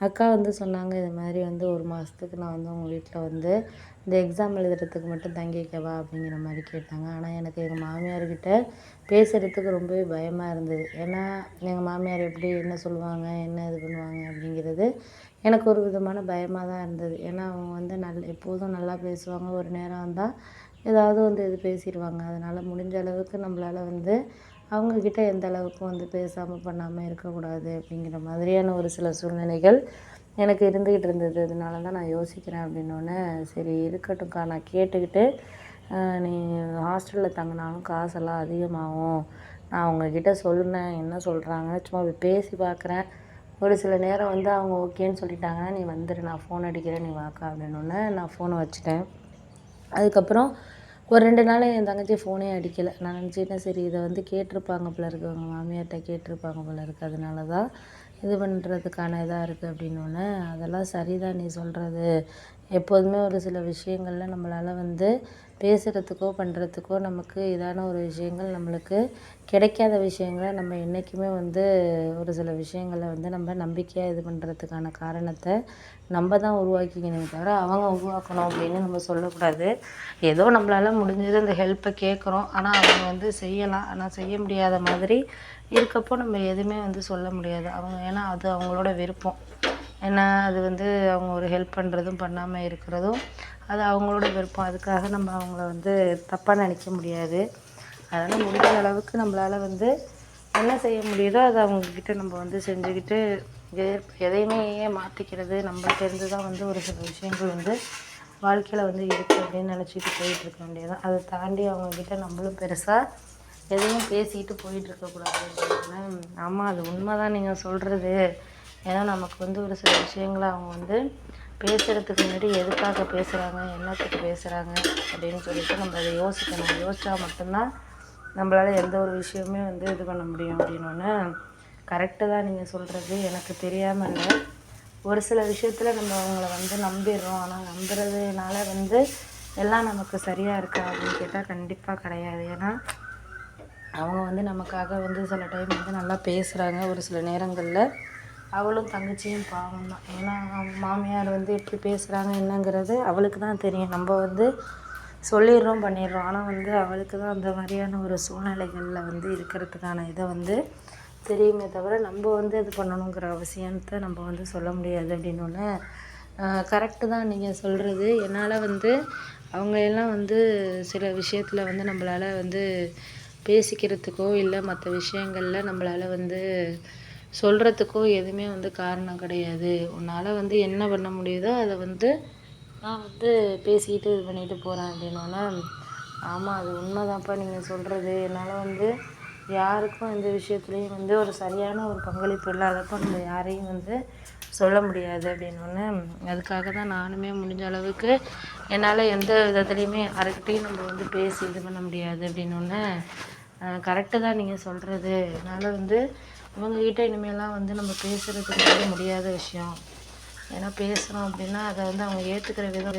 அக்கா வந்து சொன்னாங்க இது மாதிரி வந்து ஒரு மாதத்துக்கு நான் வந்து உங்கள் வீட்டில் வந்து இந்த எக்ஸாம் எழுதுறதுக்கு மட்டும் தங்கிக்கவா? அப்படிங்கிற மாதிரி கேட்டாங்க. ஆனால் எனக்கு எங்கள் மாமியார்கிட்ட பேசுகிறதுக்கு ரொம்பவே பயமாக இருந்தது. ஏன்னா எங்கள் மாமியார் எப்படி என்ன சொல்லுவாங்க என்ன இது பண்ணுவாங்க அப்படிங்கிறது எனக்கு ஒரு விதமான பயமாக தான் இருந்தது. ஏன்னா அவங்க வந்து நல் எப்போதும் நல்லா பேசுவாங்க. ஒரு நேரம் வந்தால் ஏதாவது வந்து இது பேசிடுவாங்க அதனால் முடிஞ்ச அளவுக்கு நம்மளால் வந்து அவங்கக்கிட்ட எந்த அளவுக்கு வந்து பேசாமல் பண்ணாமல் இருக்கக்கூடாது அப்படிங்கிற மாதிரியான ஒரு சில சூழ்நிலைகள் எனக்கு இருந்துக்கிட்டு இருந்தது. அதனால தான் நான் யோசிக்கிறேன் அப்படின்னோடனே சரி இருக்கட்டும்க்கா. நான் கேட்டுக்கிட்டு நீ ஹாஸ்டலில் தங்கினாலும் காசெல்லாம் அதிகமாகும். நான் அவங்கக்கிட்ட சொன்னேன் என்ன சொல்கிறாங்கன்னு சும்மா பேசி பார்க்குறேன் ஒரு சில நேரம் வந்து அவங்க ஓகேன்னு சொல்லிட்டாங்கன்னா நீ வந்துடு நான் ஃபோன் அடிக்கிறேன். நீ வாக்கா அப்படின்னோடனே நான் ஃபோனை வச்சுட்டேன். அதுக்கப்புறம் ஒரு ரெண்டு நாள் என் தங்கச்சி ஃபோனே அடிக்கலை. நான் நினச்சிட்டேன் சரி இதை வந்து கேட்டிருப்பாங்க போல இருக்குது அவங்க மாமியார்கிட்ட கேட்டிருப்பாங்க போல இருக்குது அதனால தான் இது பண்ணுறதுக்கான இதாக இருக்குது அப்படின்னோடனே அதெல்லாம் சரிதான். நீ சொல்கிறது எப்போதுமே ஒரு சில விஷயங்களில் நம்மளால் வந்து பேசுகிறதுக்கோ பண்ணுறதுக்கோ நமக்கு இதான ஒரு விஷயங்கள் நம்மளுக்கு கிடைக்காத விஷயங்களை நம்ம என்றைக்குமே வந்து ஒரு சில விஷயங்களை வந்து நம்ம நம்பிக்கையாக இது பண்ணுறதுக்கான காரணத்தை நம்ம தான் உருவாக்கிக்கணுமே தவிர அவங்க உருவாக்கணும் அப்படின்னு நம்ம சொல்லக்கூடாது. ஏதோ நம்மளால் முடிஞ்சது அந்த ஹெல்ப்பை கேட்குறோம். ஆனால் அவங்க வந்து செய்யலாம். ஆனால் செய்ய முடியாத மாதிரி இருக்கப்போ நம்ம எதுவுமே வந்து சொல்ல முடியாது. அவங்க ஏன்னா அது அவங்களோட விருப்பம். ஏன்னா அது வந்து அவங்க ஒரு ஹெல்ப் பண்ணுறதும் பண்ணாமல் இருக்கிறதும் அது அவங்களோட விருப்பம். அதுக்காக நம்ம அவங்கள வந்து தப்பாக நினைக்க முடியாது. அதனால் முடிஞ்ச அளவுக்கு நம்மளால் வந்து என்ன செய்ய முடியுதோ அதை அவங்கக்கிட்ட நம்ம வந்து செஞ்சுக்கிட்டு எதையுமே மாற்றிக்கிறது நம்மள்கிட்டேருந்து தான் வந்து ஒரு சில விஷயங்கள் வந்து வாழ்க்கையில் வந்து இருக்குது அப்படின்னு நினச்சிட்டு போயிட்டுருக்க வேண்டியது அதை தாண்டி அவங்கக்கிட்ட நம்மளும் பெருசாக எதையும் பேசிக்கிட்டு போயிட்டுருக்கக்கூடாது ஆமாம் அது உண்மை தான் நீங்கள் சொல்கிறது ஏன்னா நமக்கு வந்து ஒரு சில விஷயங்களை அவங்க வந்து பேசுகிறதுக்கு முன்னாடி எதுக்காக பேசுகிறாங்க என்னத்துக்கு பேசுகிறாங்க அப்படின்னு சொல்லிட்டு நம்ம அதை யோசிக்கணும். யோசித்தா மட்டும்தான் நம்மளால் எந்த ஒரு விஷயமே வந்து இது பண்ண முடியும் அப்படின்னோடனே கரெக்டு தான் நீங்கள் சொல்கிறது எனக்கு தெரியாமல் இல்லை. ஒரு சில விஷயத்தில் நம்ம அவங்கள வந்து நம்பிடுறோம். ஆனால் நம்புறதுனால வந்து எல்லாம் நமக்கு சரியாக இருக்கா அப்படின்னு கேட்டால் கண்டிப்பாக கிடையாது. ஏன்னா அவங்க வந்து நமக்காக வந்து சில டைம் வந்து நல்லா பேசுகிறாங்க ஒரு சில நேரங்களில் அவளும் தங்கச்சியும் பாவம் தான். ஏன்னா மாமியார் வந்து எப்படி பேசுகிறாங்க என்னங்கிறது அவளுக்கு தான் தெரியும். நம்ம வந்து சொல்லிடுறோம் பண்ணிடுறோம். ஆனால் வந்து அவளுக்கு தான் அந்த மாதிரியான ஒரு சூழ்நிலைகளில் வந்து இருக்கிறதுக்கான இதை வந்து தெரியுமே தவிர நம்ம வந்து இது பண்ணணுங்கிற அவசியத்தை நம்ம வந்து சொல்ல முடியாது அப்படின்னு கரெக்டு தான் நீங்கள் சொல்கிறது என்னால் வந்து அவங்க எல்லாம் வந்து சில விஷயத்தில் வந்து நம்மளால் வந்து பேசிக்கிறதுக்கோ இல்லை மற்ற விஷயங்களில் நம்மளால் வந்து சொல்கிறதுக்கோ எதுவுமே வந்து காரணம் கிடையாது. உன்னால் வந்து என்ன பண்ண முடியுதோ அதை வந்து நான் வந்து பேசிக்கிட்டு இது பண்ணிட்டு போகிறேன் அப்படின்னோடனே ஆமாம் அது உண்மைதான்ப்பா நீங்கள் சொல்கிறது என்னால் வந்து யாருக்கும் எந்த விஷயத்துலையும் வந்து ஒரு சரியான ஒரு பங்களிப்பு இல்லாதப்போ நம்ம யாரையும் வந்து சொல்ல முடியாது அப்படின்னோடனே அதுக்காக தான் நானுமே முடிஞ்ச அளவுக்கு என்னால் எந்த விதத்துலேயுமே யாருக்கிட்டையும் நம்ம வந்து பேசி இது பண்ண முடியாது அப்படின்னோடனே கரெக்டு தான் நீங்கள் சொல்கிறது அதனால் வந்து இவங்கக்கிட்ட இனிமேலாம் வந்து நம்ம பேசுகிறதுக்கு முடியாத விஷயம். ஏன்னா பேசுகிறோம் அப்படின்னா அதை வந்து அவங்க ஏற்றுக்கிற விதம்